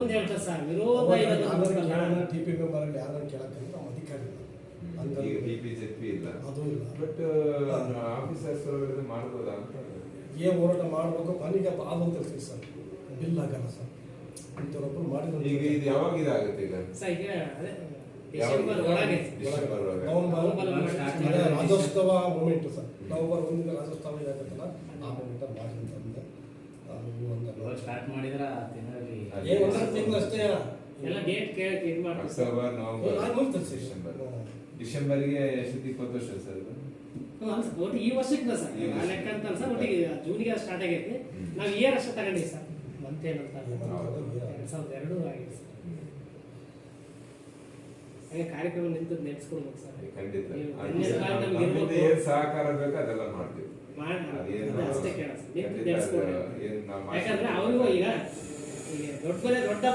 ಅಂತ ಹೇಳ್ತಾರೆ ಸರ್ ವಿರೋಧ ಇರೋದು ಗೊತ್ತಲ್ಲ. ಟಿ ಪಿ ಯಾರನ್ನ ಅಧಿಕಾರಿ ಈಗ ಇಲ್ಲ. ಅದು ಇಲ್ಲ. ಬಟ್ ಆಫೀಸರ್ಸ್ ಮಾಡ್ಬೋದಾ ಅಂತ ಏನು ಹೋರಾಟ ಮಾಡಬೇಕು? ಕೊನೆಗೆ ಅದು ತಿಳಿಸಿ ಸರ್. ಬಿಲ್ ಆಗಲ್ಲ ಸರ್. ಇಂಥವ್ರೊಬ್ಬರು ಮಾಡಿದ್ರು ಈಗ ಇದು ಯಾವಾಗ ಇದಾಗುತ್ತೆ ಈಗ? ಸರ್ ಈಗ ಅದೇ ಡಿಸೆಂಬರ್ ಒಳಗೆ. ಡಿಸೆಂಬರ್ ಒಳಗೆ. ನವೆಂಬರ್ ನವೆಂಬರ್ ಸ್ಟಾರ್ಟ್ ಅದೇ ರಾಜ್ಯೋತ್ಸವ ಮೂಮೆಂಟ್ ಸರ್. ನವೆಂಬರ್ ಒಂದಿನ ರಾಜ್ಯೋತ್ಸವ ಇದಾಗತ್ತಲ್ಲ ಆ ಮೂಮೆಂಟ್ ಮಾಡಿ ಅಂತಂದೆ ಸ್ಟಾರ್ಟ್ ಮಾಡಿದ್ರ ಒಂದರ ತಿಂಗಳು ಅಷ್ಟೇ? ಎಲ್ಲ ಡೇಟ್ ಕೇಳಿ ಇದು ಅಕ್ಟೋಬರ್ ನವೆಂಬರ್ ಮುಗ್ದು ಡಿಸೆಂಬರ್. ಗೆ ಡಿಸೆಂಬರ್ಗೆ ಎಷ್ಟೊತ್ತಿ ಇಪ್ಪತ್ತು ವರ್ಷ ಸರ್ ಇದು? ಒಟ್ಟು ಈ ವರ್ಷಕ್ಕೆ ಸರ್. ಲೆಕ್ಕ ಅಂತ ಸರ್ ಒಟ್ಟಿಗೆ ಜೂನ್ಗೆ ಸ್ಟಾರ್ಟ್ ಆಗೈತಿ. ನಾವ್ ಇಯರ್ ಅಷ್ಟೇ ತಗೊಂಡಿವಿ ಸರ್. ಮಂತ್ ಏನಂತ. ಎರಡ್ ಸಾವಿರದ ಎರಡು ಆಗಿದೆ ಸರ್. ಹಾಗೆ ಕಾರ್ಯಕ್ರಮ ನಿಂತು ನೆಡ್ಸ್ಕೊಡ್ಬೇಕು ಸರ್. ಖಂಡಿತ. ಸಹಕಾರ ಬೇಕು ಅದೆಲ್ಲ ಮಾಡ್ತೀವಿ. ಮಾಡಿ ಅಷ್ಟೇ ಕೇಳ ಯಾಕಂದ್ರೆ ಮಾಡ್ತೀವಿ. ಅವ್ರಿಗೂ ಈಗ దొడ్కోలేదు దొడ్డ